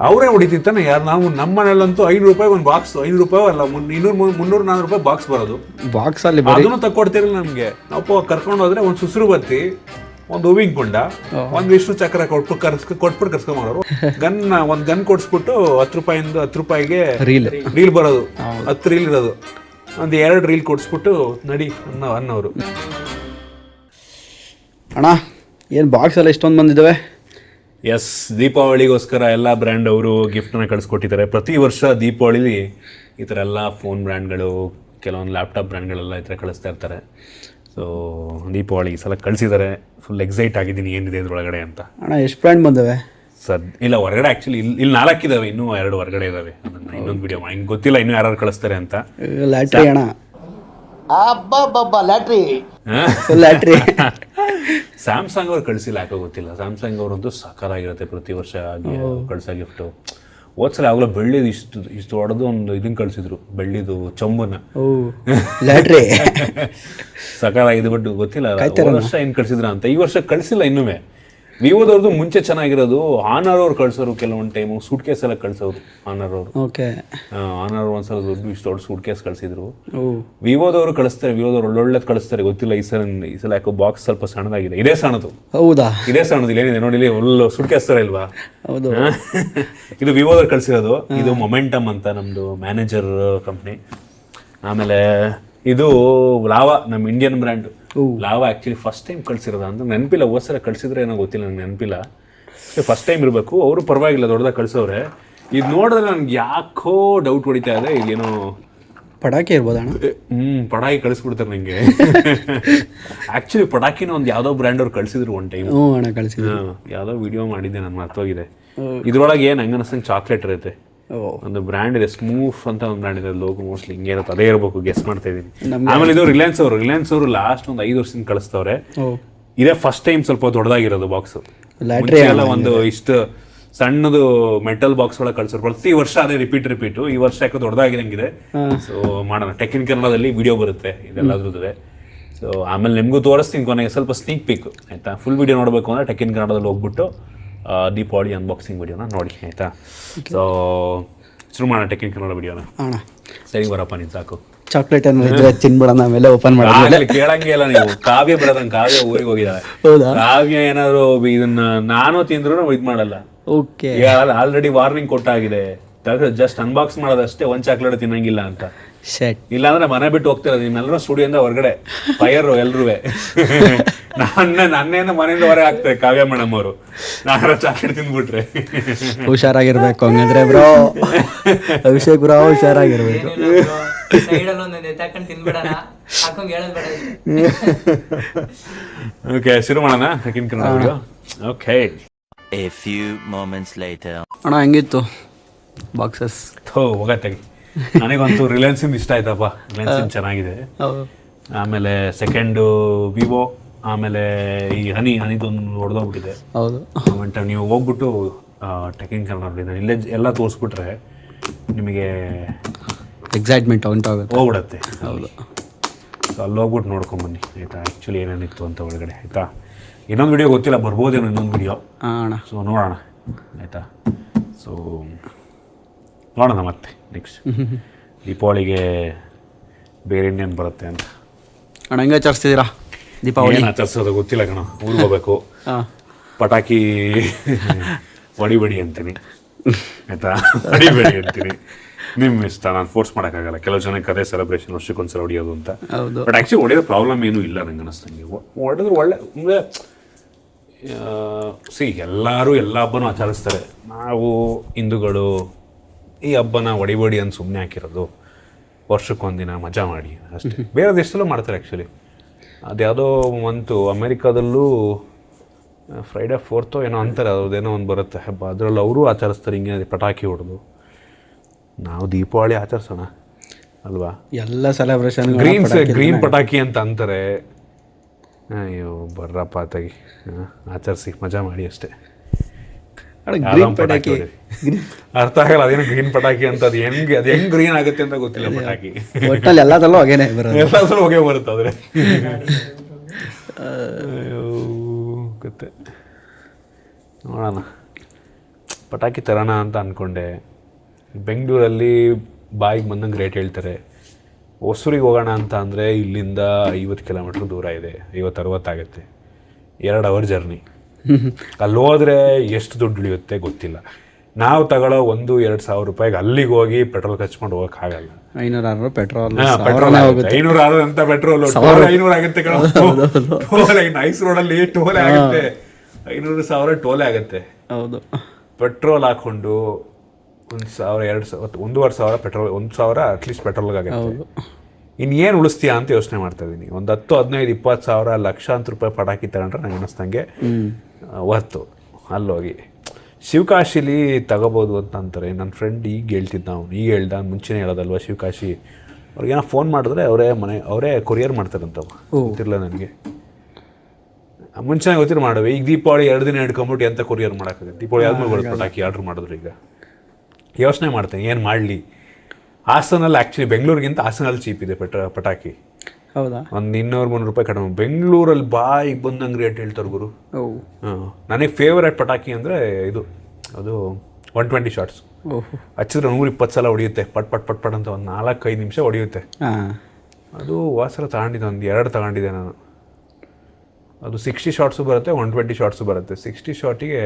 ಅವರೇ ಹೊಡಿತಿತ್ತಾನೆ ಯಾರು ನಾವು ನಮ್ಮ ಮನೇಲಂತೂ ಐನೂರು ರೂಪಾಯಿ ಒಂದು ಬಾಕ್ಸ್ ಐನೂರು ರೂಪಾಯಿ ಅಲ್ಲ ಇನ್ನೂರು ಮುನ್ನೂರು ನಾನೂರು ರೂಪಾಯಿ ಬಾಕ್ಸ್ ಬರೋದು. ಬಾಕ್ಸ್ ಅಲ್ಲಿ ಅದನ್ನು ತಕ್ಕೊಡ್ತಿರಲಿಲ್ಲ ನಮಗೆ. ನಾವು ಕರ್ಕೊಂಡು ಹೋದ್ರೆ ಒಂದು ಸುಸುರು ಬತ್ತಿ ಒಂದು ಹೂವಿನ ಕುಂಡ ಒಂದು ವಿಷ್ಣು ಚಕ್ರ ಕೊಟ್ಬಿಟ್ಟು ಕರ್ಸ್ ಕೊಟ್ಬಿಟ್ಟು ಕರ್ಸ್ಕೊಂಬರೋರು ಗನ್ ಒಂದ್ ಗನ್ ಕೊಡ್ಸ್ಬಿಟ್ಟು ಹತ್ತು ರೂಪಾಯಿಂದ ಹತ್ತು ರೂಪಾಯಿಗೆ ರೀಲ್ ರೀಲ್ ಬರೋದು. ಹತ್ತು ರೀಲ್ ಇರೋದು. ಒಂದು ಎರಡು ರೀಲ್ ಕೊಡ್ಸ್ಬಿಟ್ಟು ನಡಿ ಅನ್ನೋ ಅನ್ನೋರು. ಅಣ್ಣ ಏನು ಬಾಕ್ಸ್ ಎಲ್ಲ ಇಷ್ಟೊಂದು ಬಂದಿದ್ದಾವೆ ಎಸ್ ದೀಪಾವಳಿಗೋಸ್ಕರ ಎಲ್ಲ ಬ್ರ್ಯಾಂಡ್ ಅವರು ಗಿಫ್ಟನ್ನ ಕಳಿಸ್ಕೊಟ್ಟಿದ್ದಾರೆ. ಪ್ರತಿ ವರ್ಷ ದೀಪಾವಳಿಲಿ ಈ ಥರ ಎಲ್ಲ ಫೋನ್ ಬ್ರ್ಯಾಂಡ್ಗಳು ಕೆಲವೊಂದು ಲ್ಯಾಪ್ಟಾಪ್ ಬ್ರ್ಯಾಂಡ್ಗಳೆಲ್ಲ ಈ ಥರ ಕಳಿಸ್ತಾ ಇರ್ತಾರೆ. ಸೊ ದೀಪಾವಳಿ ಈ ಸಲ ಕಳಿಸಿದ್ದಾರೆ. ಫುಲ್ ಎಕ್ಸೈಟ್ ಆಗಿದ್ದೀನಿ ಏನಿದೆ ಇದ್ರೊಳಗಡೆ ಅಂತ. ಅಣ್ಣ ಎಷ್ಟು ಬ್ರ್ಯಾಂಡ್ ಬಂದವೆ? ಸರ್ ಇಲ್ಲ ಹೊರಗಡೆ ಆ್ಯಕ್ಚುಲಿ ಇಲ್ಲಿ ಇಲ್ಲಿ ನಾಲ್ಕಿದ್ದಾವೆ ಇನ್ನೂ ಎರಡು ಹೊರಗಡೆ ಇದಾವೆ. ಅದನ್ನ ಇನ್ನೊಂದು ವಿಡಿಯೋ ಹಿಂಗೆ ಗೊತ್ತಿಲ್ಲ ಇನ್ನೂ ಯಾರು ಕಳಿಸ್ತಾರೆ ಅಂತ. ಲ್ಯಾಟ್ರಿ ಅಣ್ಣ. ಅಬ್ಬಬ್ಬಬ್ಬ ಲ್ಯಾಟ್ರಿ ಲ್ಯಾಟ್ರಿ ಸ್ಯಾಮ್ಸಂಗ್ ಅವ್ರು ಕಳಿಸಿಲ್ಲ ಯಾಕೋ ಗೊತ್ತಿಲ್ಲ. ಸ್ಯಾಮ್ಸಂಗ್ ಅವರಂತೂ ಸಕಲಾಗಿರುತ್ತೆ ಪ್ರತಿ ವರ್ಷ ಆಗಿ ಕಳ್ಸೋ ಗಿಫ್ಟು ಹೋದ್ಸಲ ಯಾವಾಗಲೂ ಬೆಳ್ಳಿದು ಇಷ್ಟು ಇಷ್ಟು ಹೊಡೆದು ಒಂದು ಇದನ್ನ ಕಳಿಸಿದ್ರು ಬೆಳ್ಳಿದು ಚೊಂಬನ್ನ. ಸಕಾಲ ಸಕಾಲಾಗಿದೆ ಬಟ್ ಗೊತ್ತಿಲ್ಲ. ವರ್ಷ ಏನು ಕಳ್ಸಿದ್ರ ಅಂತ. ಈ ವರ್ಷ ಕಳಿಸಿಲ್ಲ ಇನ್ನುವೆ ವಿವೋದವ್ರದ್ದು ಮುಂಚೆ ಚೆನ್ನಾಗಿರೋದು ಆನರ್ ಅವ್ರು ಕಳ್ಸೋರು ಕೆಲವೊಂದು ಟೈಮು ಸೂಟ್ ಕೇಸ್ ಎಲ್ಲ ಕಳ್ಸೋರು ಆನರ್ ಅವರು. ಓಕೆ. ಆನರ್ ಒಂದ್ಸಲ ದೊಡ್ಡ ಇಷ್ಟು ದೊಡ್ಡ ಸೂಟ್ ಕೇಸ್ ಕಳ್ಸಿದ್ರು ವಿವೋದವರು ಕಳಿಸ್ತಾರೆ ವಿವೋದವ್ರು ಒಳ್ಳೊಳ್ಳೆದು ಕಳಿಸ್ತಾರೆ ಗೊತ್ತಿಲ್ಲ ಈ ಸಲ ಈ ಸಲ ಯಾಕೋ ಬಾಕ್ಸ್ ಸ್ವಲ್ಪ ಸಣ್ಣದಾಗಿದೆ. ಇದೇ ಸಣ್ಣದು. ಹೌದಾ? ಇದೇ ಸಣ್ಣದು ಏನಿದೆ ನೋಡಿ ಇಲ್ಲಿ ಒಳ್ಳೆ ಸುಟ್ಕೇಸ್ ತರ ಇಲ್ವಾ? ಹೌದು? ಇದು ವಿವೋದವ್ರು ಕಳಿಸಿರೋದು. ಇದು ಮೊಮೆಂಟಮ್ ಅಂತ ನಮ್ಮದು ಮ್ಯಾನೇಜರ್ ಕಂಪ್ನಿ ಆಮೇಲೆ ಇದು ಲಾವಾ ನಮ್ಮ Indian brand Lava actually first time ಕಳ್ಸಿರೋದು ಅಂತ ನೆನಪಿಲ್ಲ ಹೋದ್ಸಲ ಕಳಿಸಿದ್ರೆ ಏನೋ ಗೊತ್ತಿಲ್ಲ ನನಗೆ ನೆನಪಿಲ್ಲ. ಫಸ್ಟ್ ಟೈಮ್ ಇರಬೇಕು ಅವರು ಪರವಾಗಿಲ್ಲ ದೊಡ್ಡದಾಗ ಕಳಿಸೋರೆ ಇದು ನೋಡಿದ್ರೆ ನನಗೆ ಯಾಕೋ ಡೌಟ್ ಹೊಡಿತಾ ಇದೆ ಏನೋ ಪಟಾಕಿ ಇರ್ಬೋದು ಅಣ್ಣ? ಹ್ಮ್ ಪಟಾಕಿ ಕಳಿಸ್ಬಿಡ್ತಾರೆ ನನಗೆ ಆ್ಯಕ್ಚುಲಿ ಪಟಾಕಿನ ಒಂದು ಯಾವುದೋ ಬ್ರ್ಯಾಂಡ್ ಅವ್ರು ಕಳಿಸಿದ್ರು ಒನ್ ಟೈಮ್ ಹ್ಞೂ ಅಣ್ಣ ಕಳಿಸಿದ್ರು. ಯಾವುದೋ ವಿಡಿಯೋ ಮಾಡಿದ್ದೆ ನಾನು ಮರ್ತೋಗಿದೆ. ಇದ್ರೊಳಗೆ ಏನು ಹಂಗ ಅನ್ಸಂಗೆ ಚಾಕ್ಲೇಟ್ ಇರುತ್ತೆ? ಒಂದು ಬ್ರ್ಯಾಂಡ್ ಇದೆ ಸ್ಮೂಫ್ ಅಂತ ಒಂದು ಬ್ರ್ಯಾಂಡ್ ಇದೆ ಲೋಗೋ ಮೋಸ್ಟ್ಲಿ ಹಿಂಗೆ ಇರುತ್ತೆ ಅದೇ ಇರಬೇಕು ಗೆಸ್ ಮಾಡ್ತಾ ಇದ್ದೀನಿ. ಆಮೇಲೆ ಇದು ರಿಲಯನ್ಸ್ ಅವರು ರಿಲಯನ್ಸ್ ಅವರು ಲಾಸ್ಟ್ ಒಂದು ಐದು ವರ್ಷದಿಂದ ಕಳಿಸ್ತವ್ರೆ. ಇದೇ ಫಸ್ಟ್ ಟೈಮ್ ಸ್ವಲ್ಪ ದೊಡ್ಡದಾಗಿರೋದು ಬಾಕ್ಸ್ ಎಲ್ಲ ಒಂದು ಇಷ್ಟು ಸಣ್ಣದು ಮೆಟಲ್ ಬಾಕ್ಸ್ ಒಳಗೆ ಕಳ್ಸೋರು ಪ್ರತಿ ವರ್ಷ ಅದೇ ರಿಪೀಟ್ ರಿಪೀಟ್ ಈ ವರ್ಷ ಯಾಕೆ ದೊಡ್ಡದಾಗಿರಂಗಿದೆ ಸೊ ಮಾಡೋಣ. ಟೆಕ್ನಿಕ್ ಕನ್ನಡದಲ್ಲಿ ವಿಡಿಯೋ ಬರುತ್ತೆ ಇದೆಲ್ಲದ್ರದ್ದು ಸೊ ಆಮೇಲೆ ನಿಮಗೂ ತೋರಿಸ್ತೀನಿ ಕೊನೆಗೆ ಸ್ವಲ್ಪ ಸ್ನೀಕ್ ಪಿಕ್ ಆಯ್ತಾ? ಫುಲ್ ವಿಡಿಯೋ ನೋಡಬೇಕು ಅಂದ್ರೆ ಟೆಕ್ನಿಕ್ ಕನ್ನಡದಲ್ಲಿ ಹೋಗ್ಬಿಟ್ಟು ದೀಪಾವಳಿ ಅನ್ಬಾಕ್ಸಿಂಗ್ ವಿಡಿಯೋನ ನೋಡಿ ಆಯ್ತಾ? ಸೊ ಶುರು ಮಾಡೋಣ ಟೆಕ್ನಿಕ್ ಕನ್ನಡ ವಿಡಿಯೋನ ಅಣ್ಣ. ಸರಿ ಬರಪ್ಪ ನೀನು ಸಾಕು. ಚಾಕ್ಲೇಟ್ ಏನಾದ್ರು ಇದ್ರೆ ತಿನ್ಬಿಡೋಣ ಆಮೇಲೆ ಓಪನ್ ಆಗ್ಲಿ ಕೇಳಂಗೆ ಇಲ್ಲ ನೀವು. ಕಾವ್ಯ ಬರೋದಂಗೆ ಕಾವ್ಯ ಊರಿಗೆ ಹೋಗಿದ್ದಾರೆ. ಹೌದಾ? ಕಾವ್ಯ ಏನಾದ್ರು ಇದನ್ನ ನಾನು ತಿಂದ್ರು ಇದ್ ಮಾಡಲ್ಲ. ಓಕೆ ಆಲ್ರೆಡಿ ವಾರ್ನಿಂಗ್ ಕೊಟ್ಟಾಗಿದೆ. ಜಸ್ಟ್ ಅನ್ಬಾಕ್ಸ್ ಮಾಡೋದಷ್ಟೇ ಒಂದ್ ಚಾಕ್ಲೇಟ್ ತಿನ್ನಂಗಿಲ್ಲ ಅಂತ. ಇಲ್ಲಾಂದ್ರೆ ಮನೆ ಬಿಟ್ಟು ಹೋಗ್ತಿರೋದು ನಿಮ್ಮೆಲ್ಲರೂ ಸ್ಟುಡಿಯೋಯಿಂದ ಹೊರಗಡೆ. ಫೈರ್ ಎಲ್ರೂ ನನ್ನ ನನ್ನೇನ ಮನೆಯಿಂದ ಹೊರಗೆ ಹಾಕ್ತಾರೆ ಕಾವ್ಯ ಮೇಡಮ್ ಅವರು ನಾನು ಚಾಕ್ಲೇಟ್ ತಿಂದ್ಬಿಟ್ರೆ ಹುಷಾರಾಗಿರ್ಬೇಕು ಹಂಗಂದ್ರೆ ಬ್ರೋ ಅಭಿಷೇಕ್ ಬ್ರೋ ಹುಷಾರಾಗಿರ್ಬೇಕು. ಓಕೆ ಶುರು ಮಾಡೋಣ? Okay A few moments later. ಅಣ್ಣ ಹೆಂಗಿತ್ತು ಬಾಕ್ಸಸ್ ಥೋ ಹೋಗತ್ತಾಗಿ ನನಗಂತೂ ರಿಲಯನ್ಸ್ ಇಷ್ಟ ಆಯ್ತಪ್ಪ. ರಿಲಯನ್ಸ್ ಚೆನ್ನಾಗಿದೆ. ಆಮೇಲೆ ಸೆಕೆಂಡ್ ವಿವೋ ಆಮೇಲೆ ಈ ಹನಿ ಹನಿದೊಂದು ಹೊಡೆದೋಗ್ಬಿಟ್ಟಿದೆ. ಹೌದು. ನೀವು ಹೋಗ್ಬಿಟ್ಟು ಟೆಕಿಂಗ್ ಕರ್ನಾಟಕದಿಂದ ಇಲ್ಲೇ ಎಲ್ಲ ತೋರಿಸ್ಬಿಟ್ರೆ ನಿಮಗೆ ಎಕ್ಸೈಟ್ಮೆಂಟ್ ಉಂಟಾಗುತ್ತೆ ಹೋಗ್ಬಿಡತ್ತೆ. ಹೌದು. ಸೊ ಅಲ್ಲಿ ಹೋಗ್ಬಿಟ್ಟು ನೋಡ್ಕೊಂಬನ್ನಿ ಆಯಿತಾ? ಆ್ಯಕ್ಚುಲಿ ಏನೇನಿತ್ತು ಅಂತ ಒಳಗಡೆ ಆಯಿತಾ? ಇನ್ನೊಂದು ವಿಡಿಯೋ ಗೊತ್ತಿಲ್ಲ ಬರ್ಬೋದೇನೋ ಇನ್ನೊಂದು ವಿಡಿಯೋ ಸೊ ನೋಡೋಣ. ಆಯಿತಾ? ಸೊ ನೋಡೋಣ ಮತ್ತೆ ನೆಕ್ಸ್ಟ್ ದೀಪಾವಳಿಗೆ ಬೇರೆ ಇನ್ನೇನು ಬರುತ್ತೆ ಅಂತ? ಅಣ್ಣ ಹೆಂಗೆ ಆಚರಿಸ್ತಿದ್ದೀರಾ ದೀಪಾವಳಿ? ಏನು ಆಚರಿಸೋದು ಗೊತ್ತಿಲ್ಲ ಕಣ. ಊರಿಗೆ ಹೋಗ್ಬೇಕು. ಪಟಾಕಿ ಹೊಡಿಬೇಡಿ ಅಂತೀನಿ. ಆಯ್ತಾ? ಹೊಡಿಬೇಡಿ ಅಂತೀನಿ. ನಿಮ್ಮ ಇಷ್ಟ ನಾನು ಫೋರ್ಸ್ ಮಾಡೋಕ್ಕಾಗಲ್ಲ. ಕೆಲವು ಜನಕ್ಕೆ ಅದೇ ಸೆಲೆಬ್ರೇಷನ್ ವರ್ಷಕ್ಕೊಂದ್ಸಲ ಹೊಡಿಯೋದು ಅಂತ. ಬಟ್ ಆ್ಯಕ್ಚುಲಿ ಹೊಡೆಯೋ ಪ್ರಾಬ್ಲಮ್ ಏನೂ ಇಲ್ಲ ನಂಗೆ ಅನ್ನಿಸ್ತಂಗೆ ಹೊಡೆದ್ರೆ ಒಳ್ಳೆ ಅಂದರೆ ಸಿ ಎಲ್ಲರೂ ಎಲ್ಲ ಹಬ್ಬನೂ ಆಚರಿಸ್ತಾರೆ. ನಾವು ಹಿಂದೂಗಳು ಈ ಹಬ್ಬನ ಹೊಡಿಬೇಡಿ ಅಂತ ಸುಮ್ಮನೆ ಹಾಕಿರೋದು. ವರ್ಷಕ್ಕೊಂದಿನ ಮಜಾ ಮಾಡಿ ಅಷ್ಟೇ. ಬೇರೆ ದೇಶದಲ್ಲೂ ಮಾಡ್ತಾರೆ ಆ್ಯಕ್ಚುಲಿ ಅದ್ಯಾವುದೋ ಮಂತು ಅಮೇರಿಕಾದಲ್ಲೂ ಫ್ರೈಡೇ ಫೋರ್ತೋ ಏನೋ ಅಂತಾರೆ ಅದೇನೋ ಒಂದು ಬರುತ್ತೆ ಹಬ್ಬ. ಅದರಲ್ಲಿ ಅವರು ಆಚರಿಸ್ತಾರೆ ಹಿಂಗೆ ಪಟಾಕಿ ಹೊಡೆದು. ನಾವು ದೀಪಾವಳಿ ಆಚರಿಸೋಣ ಅಲ್ವಾ? ಎಲ್ಲ ಸೆಲೆಬ್ರೇಷನ್ ಗ್ರೀನ್ ಗ್ರೀನ್ ಪಟಾಕಿ ಅಂತ ಅಂತಾರೆ. ಅಯ್ಯೋ ಬರ್ರಪ್ಪ ತೆಗಿ ಆಚರಿಸಿ ಮಜಾ ಮಾಡಿ ಅಷ್ಟೇ. ಗ್ರೀನ್ ಪಟಾಕಿ ಅರ್ಥ ಆಗಲ್ಲ ಅದೇನು ಗ್ರೀನ್ ಪಟಾಕಿ ಅಂತ ಅದು ಹೆಂಗೆ ಅದು ಹೆಂಗ್ ಗ್ರೀನ್ ಆಗುತ್ತೆ ಅಂತ ಗೊತ್ತಿಲ್ಲ ಪಟಾಕಿ. ಒಟ್ಟಲ್ಲಿ ಎಲ್ಲದಲ್ಲೂ ಹೊಗೆನೆ ಬರೋದು. ಎಲ್ಲಾದ್ರೂ ಹೋಗೇ ಬರುತ್ತೆ ಆದರೆ. ಗೊತ್ತೆ. ನೋಡೋಣ. ಪಟಾಕಿ ತರೋಣ ಅಂತ ಅಂದ್ಕೊಂಡೆ ಬೆಂಗಳೂರಲ್ಲಿ ಬಾಯಿಗೆ ಬಂದಂಗೆ ರೇಟ್ ಹೇಳ್ತಾರೆ. ಹೊಸೂರಿಗೆ ಹೋಗೋಣ ಅಂತ ಅಂದರೆ ಇಲ್ಲಿಂದ ಐವತ್ತು ಕಿಲೋಮೀಟ್ರ್ ದೂರ ಇದೆ. ಐವತ್ತು ಅರವತ್ತಾಗುತ್ತೆ ಎರಡು ಅವರ್ ಜರ್ನಿ ಅಲ್ಲಿ ಹೋದ್ರೆ ಎಷ್ಟು ದುಡ್ಡು ಉಳಿಯುತ್ತೆ ಗೊತ್ತಿಲ್ಲ. ನಾವು ತಗೊಳ್ಳೋ ಒಂದು ಎರಡು ಸಾವಿರ ರೂಪಾಯಿಗೆ ಅಲ್ಲಿಗೆ ಹೋಗಿ ಪೆಟ್ರೋಲ್ ಖರ್ಚು ಹೋಗೋಕ್ಕಾಗಲ್ಲ ಹೋಗಕ್ ಆರು ಪೆಟ್ರೋಲ್ ಪೆಟ್ರೋಲ್ ಆಗುತ್ತೆ. ಐನೂರು ಆರು ಅಂತ ಪೆಟ್ರೋಲ್. ಟೋಲ್ ಐನೂರು ಆಗುತ್ತೆ. ಟೋಲ್ ನೈಸ್ ರೋಡಲ್ಲಿ ಟೋಲೆ ಆಗುತ್ತೆ. ಐನೂರು ಸಾವಿರ ಟೋಲೆ ಆಗುತ್ತೆ. ಹೌದು. ಪೆಟ್ರೋಲ್ ಹಾಕೊಂಡು ಒಂದು ಸಾವಿರ ಎರಡು ಸಾವಿರ ಒಂದೂವರೆ ಸಾವಿರ ಪೆಟ್ರೋಲ್ ಒಂದು ಸಾವಿರ ಅಟ್ಲೀಸ್ಟ್ ಪೆಟ್ರೋಲ್ಗೆ ಆಗುತ್ತೆ. ಇನ್ನೇನು ಉಳಿಸ್ತೀಯಾ ಅಂತ ಯೋಚನೆ ಮಾಡ್ತಾ ಇದ್ದೀನಿ ಒಂದು ಹತ್ತು ಹದಿನೈದು ಇಪ್ಪತ್ತು ಸಾವಿರ ಲಕ್ಷಾಂತರ ರೂಪಾಯಿ ಪಟಾಕಿ ತಗೊಂಡ್ರೆ ನನಗೆ ಅನ್ನಿಸ್ದಂಗೆ ವರ್ತು ಅಲ್ಲೋಗಿ. ಶಿವಕಾಶಿಲಿ ತಗೋಬೋದು ಅಂತ ಅಂತಾರೆ. ನನ್ನ ಫ್ರೆಂಡ್ ಈಗ ಹೇಳ್ತಿದ್ದ ಅವನು. ಈಗ ಹೇಳ್ದ ಮುಂಚೆನೇ ಹೇಳೋದಲ್ವ ಶಿವಕಾಶಿ? ಅವ್ರಿಗೇನೋ ಫೋನ್ ಮಾಡಿದ್ರೆ ಅವರೇ ಮನೆ ಅವರೇ ಕೊರಿಯರ್ ಮಾಡ್ತಾರಂತವ ಗೊತ್ತಿರಲ್ಲ ನನಗೆ. ಮುಂಚೆನೇ ಗೊತ್ತಿರ ಮಾಡುವೆ. ಈಗ ದೀಪಾವಳಿ ಎರಡು ದಿನ ಹಿಡ್ಕೊಂಬಿಟ್ಟು ಎಂತ ಕೊರಿಯರ್ ಮಾಡೋಕ್ಕಾಗುತ್ತೆ? ದೀಪಾವಳಿ ಆದ್ಮೇಲೆ ಬರುತ್ತೆ ಪಟಾಕಿ ಆರ್ಡ್ರ್ ಮಾಡಿದ್ರು ಈಗ. ಯೋಚನೆ ಮಾಡ್ತೇನೆ ಏನು ಮಾಡಲಿ? ಹಾಸನಲ್ಲಿ ಆ್ಯಕ್ಚುಲಿ ಬೆಂಗಳೂರಿಗಿಂತ ಹಾಸನಲ್ಲಿ ಚೀಪ್ ಇದೆ ಪಟ ಪಟಾಕಿ. ಹೌದಾ? ಒಂದು ಇನ್ನೂರು ಮುನ್ನೂರು ರೂಪಾಯಿ ಕಡಿಮೆ. ಬೆಂಗಳೂರಲ್ಲಿ ಬಾಯಿಗೆ ಬಂದಂಗೆ ರೇಟ್ ಹೇಳ್ತಾರೆ ಗುರು. ನನಗೆ ಫೇವರೇಟ್ ಪಟಾಕಿ ಅಂದರೆ ಇದು ಅದು ಒನ್ ಟ್ವೆಂಟಿ ಶಾರ್ಟ್ಸ್ ಹಚ್ಚಿದ್ರೆ ನೂರ ಇಪ್ಪತ್ತು ಸಲ ಹೊಡೆಯುತ್ತೆ. ಪಟ್ ಪಟ್ ಪಟ್ ಪಟ್ ಅಂತ ಒಂದು ನಾಲ್ಕೈದು ನಿಮಿಷ ಹೊಡೆಯುತ್ತೆ. ಅದು ವಾಸರ ತಗೊಂಡಿದ್ದೆ ಒಂದು ಎರಡು ತಗೊಂಡಿದ್ದೆ ನಾನು. ಅದು ಸಿಕ್ಸ್ಟಿ ಶಾರ್ಟ್ಸು ಬರುತ್ತೆ ಒನ್ ಟ್ವೆಂಟಿ ಶಾರ್ಟ್ಸು ಬರುತ್ತೆ. ಸಿಕ್ಸ್ಟಿ ಶಾರ್ಟಿಗೆ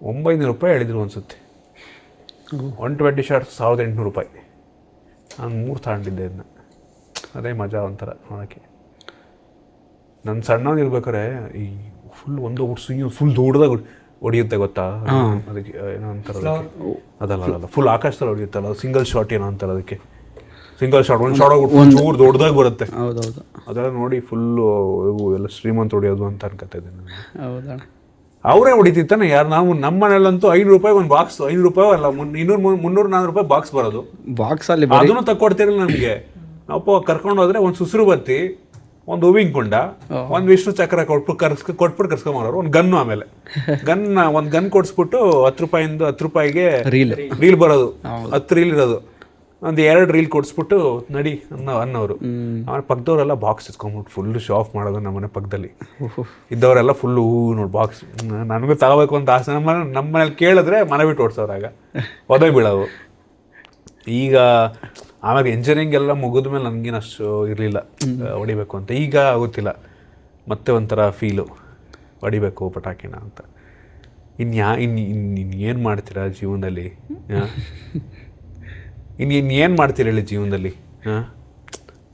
ಒಂಬೈನೂರು ರೂಪಾಯಿ ಹೇಳಿದ್ರು ಅನಿಸುತ್ತೆ. ಒನ್ ಟ್ವೆಂಟಿ ಶಾರ್ಟ್ಸ್ ಸಾವಿರದ ಎಂಟುನೂರು ರೂಪಾಯಿ. ನಾನು ಮೂರು ತಗೊಂಡಿದ್ದೆ ಅದನ್ನ ಅದೇ ಮಜಾ ಒಂಥರ ನೋಡೋಕ್ಕೆ. ನನ್ನ ಸಣ್ಣವನಿರ್ಬೇಕಾರೆ ಈ ಫುಲ್ ಒಂದು ಸುಯ್ಯು ಫುಲ್ ದೂಡ್ದಾಗ ಹೊಡಿಯುತ್ತೆ ಗೊತ್ತಾ? ಅದಕ್ಕೆ ಏನೋ ಅಂತಾರೆ ಅದಕ್ಕೆ. ಅದಲ್ಲ ಅದಲ್ಲ ಫುಲ್ ಆಕಾಶದಲ್ಲಿ ಹೊಡಿಯುತ್ತಲ್ಲ ಸಿಂಗಲ್ ಶಾಟ್ ಏನೋ ಅಂತಾರೆ ಅದಕ್ಕೆ. ಸಿಂಗಲ್ ಶಾಟ್ ಒಂದು ಶಾಟ್ ಚೂರು ದೊಡ್ಡದಾಗಿ ಬರುತ್ತೆ. ಹೌದೌದು. ಅದೆಲ್ಲ ನೋಡಿ ಫುಲ್ಲು ಎಲ್ಲ ಶ್ರೀಮಂತ ಹೊಡಿಯೋದು ಅಂತ ಅನ್ಕತ್ತೆ ಹೌದಾ? ಅವರೇ ಹೊಡಿತಿತ್ತಾನೆ ಯಾರು ನಾವು ನಮ್ಮ ಮನೇಲಂತೂ ಐನೂರು ರೂಪಾಯಿ ಒಂದು ಬಾಕ್ಸ್ ಐನೂರು ರೂಪಾಯಿ ಅಲ್ಲ ಇನ್ನೂರು ಮುನ್- ಮುನ್ನೂರು ನಾನ್ನೂರು ರೂಪಾಯಿ ಬಾಕ್ಸ್ ಬರೋದು. ಬಾಕ್ಸ್ ಅಲ್ಲಿ ಅದನ್ನು ತಕ್ಕೊಡ್ತಿರಲಿಲ್ಲ ನಮಗೆ. ನಾವು ಕರ್ಕೊಂಡು ಹೋದ್ರೆ ಒಂದು ಸುಸುರು ಬತ್ತಿ ಒಂದು ಹೂವಿನ ಕುಂಡ ಒಂದು ವಿಷ್ಣು ಚಕ್ರ ಕೊಟ್ಬಿಟ್ಟು ಕರ್ಸ್ ಕೊಟ್ಬಿಟ್ಟು ಕರ್ಸ್ಕೊಂಬರೋರು ಒಂದು ಗನ್ನು ಆಮೇಲೆ. ಗನ್ ಒಂದು ಗನ್ ಕೊಡಿಸ್ಬಿಟ್ಟು ಹತ್ತು ರೂಪಾಯಿಂದ ಹತ್ತು ರೂಪಾಯಿಗೆ ರೀಲ್. ರೀಲ್ ಬರೋದು. ಹತ್ತು ರೀಲ್ ಇರೋದು. ಒಂದು ಎರಡು ರೀಲ್ ಕೊಡಿಸ್ಬಿಟ್ಟು ನಡಿ ಅನ್ನೋ ಅನ್ನೋರು. ಆಮೇಲೆ ಪಕ್ಕದವರೆಲ್ಲ ಬಾಕ್ಸ್ ಇಸ್ಕೊಂಬಿಟ್ಟು ಫುಲ್ ಶೋ ಮಾಡೋದು ನಮ್ಮ ನಮ್ಮನೆ ಪಕ್ಕದಲ್ಲಿ ಇದ್ದವರೆಲ್ಲ ಫುಲ್ಲು ನೋಡಿ ಬಾಕ್ಸ್ ನನಗೂ ತಗೋಬೇಕು ಅಂತ ಆಸೆ. ನಮ್ಮ ನಮ್ಮ ಮನೇಲಿ ಕೇಳಿದ್ರೆ ಮನೆ ಬಿಟ್ಟು ಓಡಿಸೋರಾಗ. ಒದೆ ಬೀಳೋವು ಈಗ ಆಮೇಲೆ ಇಂಜಿನಿಯರಿಂಗ್ ಎಲ್ಲ ಮುಗಿದ ಮೇಲೆ ನನಗೇನು ಅಷ್ಟು ಇರಲಿಲ್ಲ ಹೊಡಿಬೇಕು ಅಂತ. ಈಗ ಗೊತ್ತಿಲ್ಲ ಮತ್ತೆ ಒಂಥರ ಫೀಲು ಹೊಡಿಬೇಕು ಪಟಾಕಿನ ಅಂತ. ಇನ್ಯಾ ಇನ್ನು ಇನ್ನು ಏನು ಮಾಡ್ತೀರಾ ಜೀವನದಲ್ಲಿ? ಹಾಂ ಇನ್ನು ಇನ್ನು ಏನು ಮಾಡ್ತೀರ ಹೇಳಿ ಜೀವನದಲ್ಲಿ? ಹಾಂ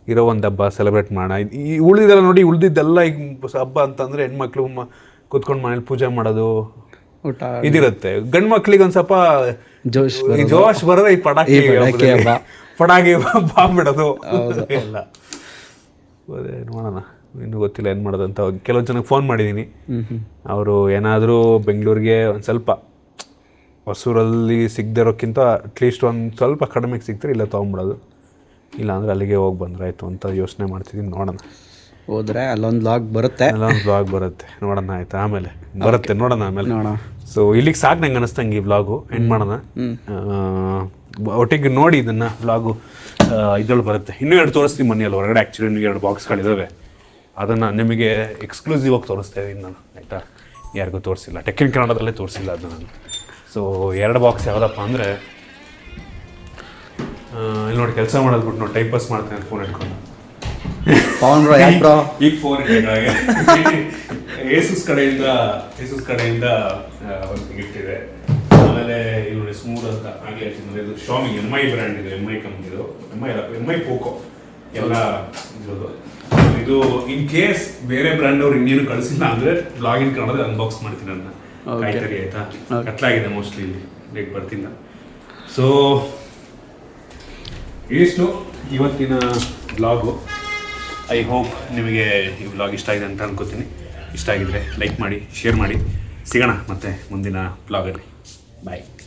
ಇರೋ ಒಂದು ಹಬ್ಬ ಸೆಲೆಬ್ರೇಟ್ ಮಾಡೋಣ. ಈ ಉಳಿದೆಲ್ಲ ನೋಡಿ ಉಳಿದಿದ್ದೆಲ್ಲ ಈಗ ಹಬ್ಬ ಅಂತಂದರೆ ಹೆಣ್ಮಕ್ಳು ಮ ಕೂತ್ಕೊಂಡು ಮನೇಲಿ ಪೂಜೆ ಮಾಡೋದು ಇದಿರುತ್ತೆ. ಗಂಡು ಮಕ್ಳಿಗೆ ಒಂದು ಸ್ವಲ್ಪ ಜೋಶ್ ಜೋಶ್ ಬರೋದೇ ಈ ಪಟಾಕಿ ಪಟಾಕಿ ಬಾಂಬ್ ಬಿಡೋದು ಎಲ್ಲ ನೋಡೋಣ ಇನ್ನೂ ಗೊತ್ತಿಲ್ಲ ಏನು ಮಾಡೋದು ಅಂತ ಕೆಲವು ಜನಕ್ಕೆ ಫೋನ್ ಮಾಡಿದ್ದೀನಿ ಅವರು ಏನಾದರೂ ಬೆಂಗಳೂರಿಗೆ ಒಂದು ಸ್ವಲ್ಪ ಹೊಸೂರಲ್ಲಿ ಸಿಗದಿರೋಕ್ಕಿಂತ ಅಟ್ಲೀಸ್ಟ್ ಒಂದು ಸ್ವಲ್ಪ ಕಡಿಮೆಗೆ ಸಿಗ್ತಾರೆ ಇಲ್ಲ ತೊಗೊಂಬಿಡೋದು ಇಲ್ಲಾಂದ್ರೆ ಅಲ್ಲಿಗೆ ಹೋಗಿ ಬಂದ್ರೆ ಆಯಿತು ಅಂತ ಯೋಚನೆ ಮಾಡ್ತಿದ್ದೀನಿ ನೋಡೋಣ. ಹೋದ್ರೆ ಅಲ್ಲೊಂದು ಲಾಗ್ ಬರುತ್ತೆ. ಅಲ್ಲೊಂದು ಬ್ಲಾಗ್ ಬರುತ್ತೆ. ನೋಡೋಣ ಆಯ್ತಾ? ಆಮೇಲೆ ಬರುತ್ತೆ. ನೋಡೋಣ ಆಮೇಲೆ. ನೋಡೋಣ. ಸೊ ಇಲ್ಲಿಗೆ ಸಾಕು ನಂಗೆ ಅನಿಸ್ತಂಗೆ ಈ ಬ್ಲಾಗು ಎಂಡ್ ಮಾಡೋಣ. ಒಟ್ಟಿಗೆ ನೋಡಿ ಇದನ್ನು ವ್ಲಾಗು ಇದ್ರಲ್ಲಿ ಬರುತ್ತೆ. ಇನ್ನೂ ಎರಡು ತೋರಿಸ್ತೀನಿ ಮನೆಯಲ್ಲಿ ಹೊರಗಡೆ. ಆ್ಯಕ್ಚುಲಿ ಇನ್ನೂ ಎರಡು ಬಾಕ್ಸ್ಗಳಿದ್ದಾವೆ ಅದನ್ನು ನಿಮಗೆ ಎಕ್ಸ್ಕ್ಲೂಸಿವ್ ಆಗಿ ತೋರಿಸ್ತಾ ಇದ್ದೀನಿ ನಾನು. ಆಯಿತಾ? ಯಾರಿಗೂ ತೋರಿಸಿಲ್ಲ. ಟೆಕ್ಕಿನ ಕನ್ನಡದಲ್ಲೇ ತೋರಿಸಿಲ್ಲ ಅದು ನಾನು. ಸೊ ಎರಡು ಬಾಕ್ಸ್ ಯಾವುದಪ್ಪ ಅಂದರೆ ಇಲ್ಲಿ ನೋಡಿ ಕೆಲಸ ಮಾಡೋದು ಬಿಟ್ಟು ನೋಡಿ ಟೈಮ್ ಪಾಸ್ ಮಾಡ್ತೇನೆ ಫೋನ್ ಇಟ್ಕೊಂಡು. ಪವನ್ ಬ್ರೋ ಯಾಕೆ ಬ್ರೋ ಈಗ ಫೋನ್ ಏಸುಸ್ ಕಡೆಯಿಂದ ಏಸುಸ್ ಕಡೆಯಿಂದ ಒಂದು ಗಿಫ್ಟ್ ಇದೆ. ಆಮೇಲೆ ಇವರು ಸ್ಮೂತ್ ಅಂತ ಹಾಗೆ ಹೇಳ್ತೀನಿ ಇದು ಶಾಮಿ ಎಂ ಐ ಬ್ರ್ಯಾಂಡ್ ಇದೆ ಎಂ ಐ ಕಂಪ್ನಿದು M I M M I Poco ಎಲ್ಲ ಇದ್ರದ್ದು. ಇದು ಇನ್ ಕೇಸ್ ಬೇರೆ ಬ್ರ್ಯಾಂಡ್ ಅವ್ರು ಇನ್ನೇನು ಕಳಿಸಿಲ್ಲ ಅಂದ್ರೆ ಲಾಗಿನ್ ಕನ್ನಡದಲ್ಲಿ ಅನ್ಬಾಕ್ಸ್ ಮಾಡ್ತೀನಿ ಅದನ್ನ ಕಾಯ್ತರಿ ಆಯ್ತಾ? ಕತ್ಲಾಗಿದೆ ಮೋಸ್ಟ್ಲಿ ಇಲ್ಲಿ. ಲೇಟ್ ಬರ್ತಿಲ್ಲ ಸೊ ಇಷ್ಟು ಇವತ್ತಿನ ಬ್ಲಾಗು ಐ ಹೋಪ್ ನಿಮಗೆ ಈ ಬ್ಲಾಗ್ ಇಷ್ಟ ಆಗಿದೆ ಅಂತ ಅನ್ಕೋತೀನಿ. ಇಷ್ಟ ಆಗಿದ್ರೆ ಲೈಕ್ ಮಾಡಿ ಶೇರ್ ಮಾಡಿ. ಸಿಗೋಣ ಮತ್ತೆ ಮುಂದಿನ ವ್ಲಾಗಲ್ಲಿ ಬಾಯ್